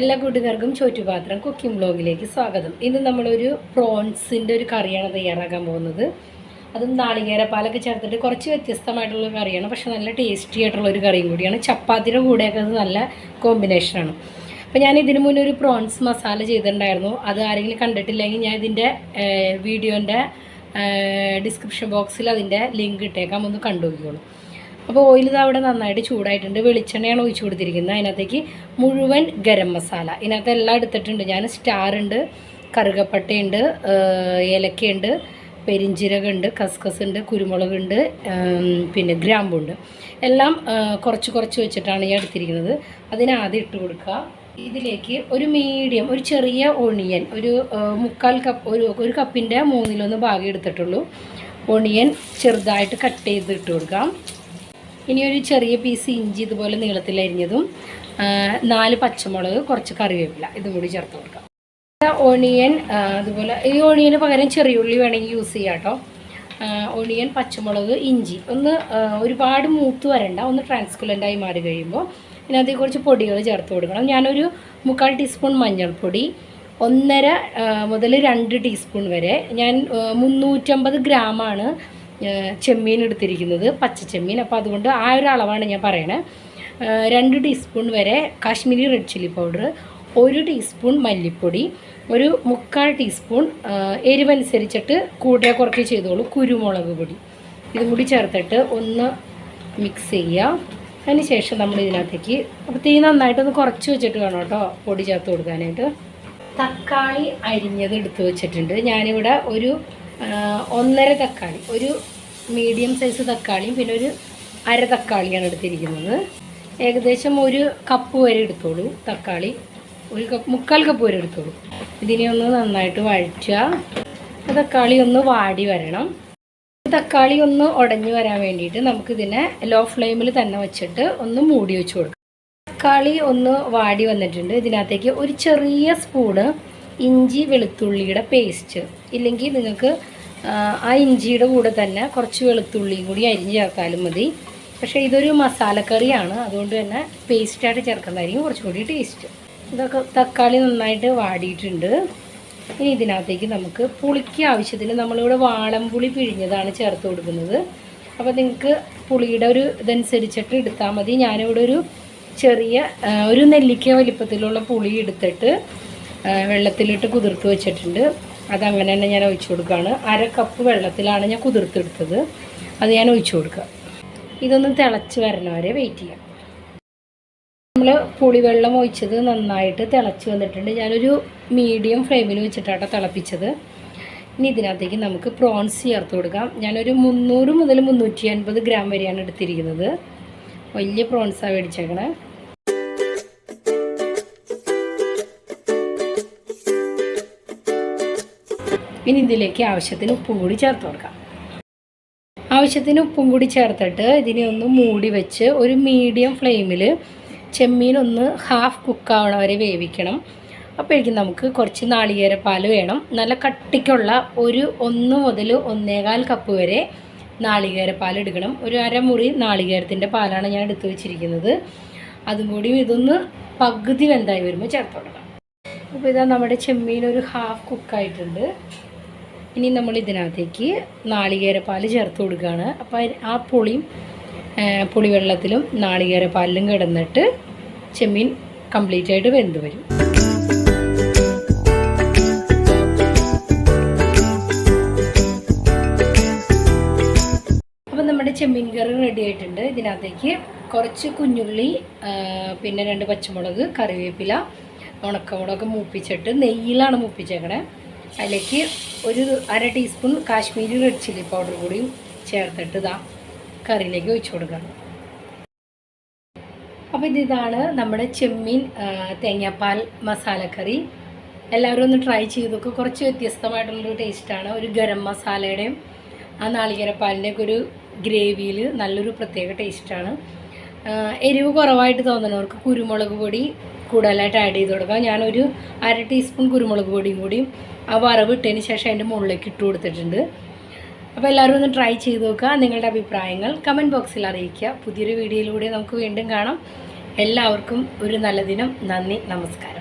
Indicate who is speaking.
Speaker 1: എല്ലാ കൂട്ടുകാർക്കും ചോറ്റുപാത്രം കുക്കിംഗ് ബ്ലോഗിലേക്ക് സ്വാഗതം. ഇന്ന് നമ്മളൊരു പ്രോൺസിന്റെ ഒരു കറിയാണ് തയ്യാറാക്കാൻ പോകുന്നത്. അതും നാളികേരപ്പാലൊക്കെ ചേർത്തിട്ട് കുറച്ച് വ്യത്യസ്തമായിട്ടുള്ള കറിയാണ് പക്ഷെ നല്ല ടേസ്റ്റി ആയിട്ടുള്ള ഒരു കറിയും കൂടിയാണ്. ചപ്പാത്തിയുടെ കൂടെയൊക്കെ അത് നല്ല കോമ്പിനേഷനാണ് അപ്പോൾ ഞാൻ ഇതിനു മുന്നേ ഒരു പ്രോൺസ് മസാല ചെയ്തിട്ടുണ്ടായിരുന്നു. അത് ആരെങ്കിലും കണ്ടിട്ടില്ലെങ്കിൽ ഞാൻ ഇതിന്റെ വീഡിയോന്റെ ഡിസ്ക്രിപ്ഷൻ ബോക്സിൽ അതിന്റെ ലിങ്ക് ഇട്ടേക്കാം. ഒന്ന് കണ്ടു അപ്പോൾ ഓയിൽ ഇത് അവിടെ നന്നായിട്ട് ചൂടായിട്ടുണ്ട്. വെളിച്ചെണ്ണയാണ് ഒഴിച്ചു കൊടുത്തിരിക്കുന്നത്. അതിനകത്തേക്ക് മുഴുവൻ ഗരം മസാല. ഇതിനകത്ത് എല്ലാം എടുത്തിട്ടുണ്ട്. ഞാൻ സ്റ്റാർ ഉണ്ട് കറുകപ്പട്ടയുണ്ട് ഏലക്കയുണ്ട് പെരിഞ്ചീരകമുണ്ട് കസ്കസ് ഉണ്ട് കുരുമുളകുണ്ട് പിന്നെ ഗ്രാമ്പുണ്ട്. എല്ലാം കുറച്ച് കുറച്ച് വെച്ചിട്ടാണ് ഞാൻ എടുത്തിരിക്കുന്നത്. അതിനാദ്യം ഇട്ട് കൊടുക്കുക. ഇതിലേക്ക് ഒരു മീഡിയം ഒരു ചെറിയ ഒണിയൻ ഒരു മുക്കാൽ കപ്പ് ഒരു ഒരു കപ്പിന്റെ മൂന്നിലൊന്ന് ഭാഗം എടുത്തിട്ടുള്ളൂ. ഒണിയൻ ചെറുതായിട്ട് കട്ട് ചെയ്ത് ഇട്ട് കൊടുക്കാം. ഇനി ഒരു ചെറിയ പീസ് ഇഞ്ചി ഇതുപോലെ നീളത്തിൽ അരിഞ്ഞതും നാല് പച്ചമുളക് കുറച്ച് കറിവേപ്പില ഇതും കൂടി ചേർത്ത് കൊടുക്കാം. ഓണിയൻ അതുപോലെ ഈ ഓണിയന് പകരം ചെറിയുള്ളി വേണമെങ്കിൽ യൂസ് ചെയ്യാം കേട്ടോ. ഓണിയൻ പച്ചമുളക് ഇഞ്ചി ഒന്ന് ഒരുപാട് മൂത്ത് വരണ്ട ഒന്ന് ട്രാൻസ്കുലന്റായി മാറി കഴിയുമ്പോൾ ഇതിനകത്ത് കുറച്ച് പൊടികൾ ചേർത്ത് കൊടുക്കണം. ഞാനൊരു മുക്കാൽ ടീസ്പൂൺ മഞ്ഞൾപ്പൊടി ഒന്നര മുതൽ രണ്ട് ടീസ്പൂൺ വരെ. ഞാൻ മുന്നൂറ്റമ്പത് ഗ്രാമാണ് ചെമ്മീൻ എടുത്തിരിക്കുന്നത് പച്ച ചെമ്മീൻ. അപ്പോൾ അതുകൊണ്ട് ആ ഒരു അളവാണ് ഞാൻ പറയണേ. രണ്ട് ടീസ്പൂൺ വരെ കാശ്മീരി റെഡ് ചില്ലി പൗഡർ ഒരു ടീസ്പൂൺ മല്ലിപ്പൊടി ഒരു മുക്കാൽ ടീസ്പൂൺ എരിവനുസരിച്ചിട്ട് കൂടെ കുറച്ച് ചെയ്തോളൂ. കുരുമുളക് പൊടി. ഇതും കൂടി ചേർത്തിട്ട് ഒന്ന് മിക്സ് ചെയ്യുക അതിന് ശേഷം നമ്മൾ ഇതിനകത്തേക്ക് അപ്പോൾ തീ നന്നായിട്ടൊന്ന് കുറച്ച് വെച്ചിട്ട് വേണം കേട്ടോ പൊടി ചേർത്ത് കൊടുക്കാനായിട്ട്. തക്കാളി അരിഞ്ഞത് എടുത്ത് വെച്ചിട്ടുണ്ട്. ഞാനിവിടെ ഒരു ഒന്നര തക്കാളി ഒരു മീഡിയം സൈസ് തക്കാളിയും പിന്നെ ഒരു അര തക്കാളിയാണ് എടുത്തിരിക്കുന്നത്. ഏകദേശം ഒരു കപ്പ് വരെ എടുത്തോളൂ തക്കാളി. ഒരു കപ്പ് മുക്കാൽ കപ്പ് വരെ എടുത്തോളൂ. ഇതിനെ ഒന്ന് നന്നായിട്ട് വഴറ്റുക. തക്കാളി ഒന്ന് വാടി വരണം. തക്കാളി ഒന്ന് ഉടഞ്ഞു വരാൻ വേണ്ടിയിട്ട് നമുക്കിതിനെ ലോ ഫ്ലെയിമിൽ തന്നെ വെച്ചിട്ട് ഒന്ന് മൂടി വെച്ച് കൊടുക്കാം. തക്കാളി ഒന്ന് വാടി വന്നിട്ടുണ്ട്. ഇതിനകത്തേക്ക് ഒരു ചെറിയ സ്പൂണ് ഇഞ്ചി വെളുത്തുള്ളിയുടെ പേസ്റ്റ് ഇല്ലെങ്കിൽ നിങ്ങൾക്ക് ആ, ഇഞ്ചിയുടെ കൂടെ തന്നെ കുറച്ച് വെളുത്തുള്ളിയും കൂടി അരിഞ്ഞ് ചേർത്താലും മതി. പക്ഷേ ഇതൊരു മസാലക്കറിയാണ്. അതുകൊണ്ട് തന്നെ പേസ്റ്റായിട്ട് ചേർക്കുന്നതായിരിക്കും കുറച്ചും കൂടി ടേസ്റ്റ് ഇതൊക്കെ തക്കാളി നന്നായിട്ട് വാടിയിട്ടുണ്ട്. ഇനി ഇതിനകത്തേക്ക് നമുക്ക് പുളിക്ക് ആവശ്യത്തിന് നമ്മളിവിടെ വാളംപുളി പിഴിഞ്ഞതാണ് ചേർത്ത് കൊടുക്കുന്നത്. അപ്പോൾ നിങ്ങൾക്ക് പുളിയുടെ ഒരു ഇതനുസരിച്ചിട്ട് എടുത്താൽ മതി. ഞാനിവിടെ ഒരു ചെറിയ ഒരു നെല്ലിക്ക വലിപ്പത്തിലുള്ള പുളി എടുത്തിട്ട് വെള്ളത്തിലിട്ട് കുതിർത്ത് വെച്ചിട്ടുണ്ട്. അതങ്ങനെ തന്നെ ഞാൻ ഒഴിച്ചു കൊടുക്കുകയാണ് അര കപ്പ് വെള്ളത്തിലാണ് ഞാൻ കുതിർത്തെടുത്തത്. അത് ഞാൻ ഒഴിച്ചു കൊടുക്കുക ഇതൊന്ന് തിളച്ച് വരണവരെ വെയിറ്റ് ചെയ്യാം. നമ്മൾ പുളിവെള്ളം ഒഴിച്ചത് നന്നായിട്ട് തിളച്ച് വന്നിട്ടുണ്ട്. ഞാനൊരു മീഡിയം ഫ്ലെയിമിൽ വെച്ചിട്ടാണ് തിളപ്പിച്ചത്. ഇനി ഇതിനകത്തേക്ക് നമുക്ക് പ്രോൺസ് ചേർത്ത് കൊടുക്കാം. ഞാനൊരു മുന്നൂറ് മുതൽ മുന്നൂറ്റി അൻപത് ഗ്രാം വരെയാണ് എടുത്തിരിക്കുന്നത്. വലിയ പ്രോൺസാണ് മേടിച്ചേക്കണേ. ഇനി ഇതിലേക്ക് ആവശ്യത്തിന് ഉപ്പും കൂടി ചേർത്ത് കൊടുക്കാം. ആവശ്യത്തിന് ഉപ്പും കൂടി ചേർത്തിട്ട് ഇതിനെ ഒന്ന് മൂടി വെച്ച് ഒരു മീഡിയം ഫ്ലെയിമിൽ ചെമ്മീൻ ഒന്ന് ഹാഫ് കുക്കാവണ വരെ വേവിക്കണം. അപ്പോഴേക്കും നമുക്ക് കുറച്ച് നാളികേരപ്പാൽ വേണം. നല്ല കട്ടിക്കുള്ള ഒരു ഒന്ന് മുതൽ ഒന്നേകാൽ കപ്പ് വരെ നാളികേരപ്പാൽ എടുക്കണം. ഒരു അരമുറി നാളികേരത്തിന്റെ പാലാണ് ഞാൻ എടുത്തു വെച്ചിരിക്കുന്നത്. അതും കൂടി ഇതൊന്ന് പകുതി വെന്തായി വരുമ്പോൾ ചേർത്ത് കൊടുക്കാം. അപ്പോൾ ഇതാ നമ്മുടെ ചെമ്മീൻ ഒരു ഹാഫ് കുക്കായിട്ടുണ്ട് ഇനി നമ്മൾ ഇതിനകത്തേക്ക് നാളികേരപ്പാൽ ചേർത്ത് കൊടുക്കുകയാണ്. അപ്പോൾ ആ പുളിയും പുളിവെള്ളത്തിലും നാളികേരപ്പാലിലും കിടന്നിട്ട് ചെമ്മീൻ കംപ്ലീറ്റ് ആയിട്ട് വെന്ത് വരും. അപ്പോൾ നമ്മുടെ ചെമ്മീൻ കറി റെഡി ആയിട്ടുണ്ട്. ഇതിനകത്തേക്ക് കുറച്ച് കുഞ്ഞുള്ളി പിന്നെ രണ്ട് പച്ചമുളക് കറിവേപ്പില ഉണക്കമുളക് മൂപ്പിച്ചിട്ട് നെയ്യിലാണ് മൂപ്പിച്ചേക്കണേ. അതിലേക്ക് ഒരു അര teaspoon Kashmiri red chilli powder കൂടിയും ചേർത്തിട്ട് ഇതാ കറിയിലേക്ക് ഒഴിച്ചു കൊടുക്കണം. അപ്പോൾ ഇത് ഇതാണ് നമ്മുടെ ചെമ്മീൻ തേങ്ങാപ്പാൽ മസാലക്കറി. എല്ലാവരും ഒന്ന് ട്രൈ ചെയ്ത് നോക്കുക കുറച്ച് വ്യത്യസ്തമായിട്ടുള്ളൊരു ടേസ്റ്റാണ് ഒരു ഗരം മസാലയുടെയും ആ നാളികേരപ്പാലിന്റെയൊക്കെ ഒരു ഗ്രേവിയിൽ നല്ലൊരു പ്രത്യേക ടേസ്റ്റാണ് എരിവ് കുറവായിട്ട് തോന്നുന്നവർക്ക് കുരുമുളക് പൊടി കൂടുതലായിട്ട് ആഡ് ചെയ്ത് കൊടുക്കാം. ഞാനൊരു അര ടീസ്പൂൺ കുരുമുളക് പൊടിയും കൂടി ആ വറവ് ഇട്ടതിന് ശേഷം അതിന്റെ മുകളിലേക്ക് ഇട്ട് കൊടുത്തിട്ടുണ്ട്. അപ്പോൾ എല്ലാവരും ഒന്ന് ട്രൈ ചെയ്ത് നോക്കുക. നിങ്ങളുടെ അഭിപ്രായങ്ങൾ കമന്റ് ബോക്സിൽ അറിയിക്കുക. പുതിയൊരു വീഡിയോയിലൂടെ നമുക്ക് വീണ്ടും കാണാം. എല്ലാവർക്കും ഒരു നല്ല ദിനം. നന്ദി. നമസ്കാരം.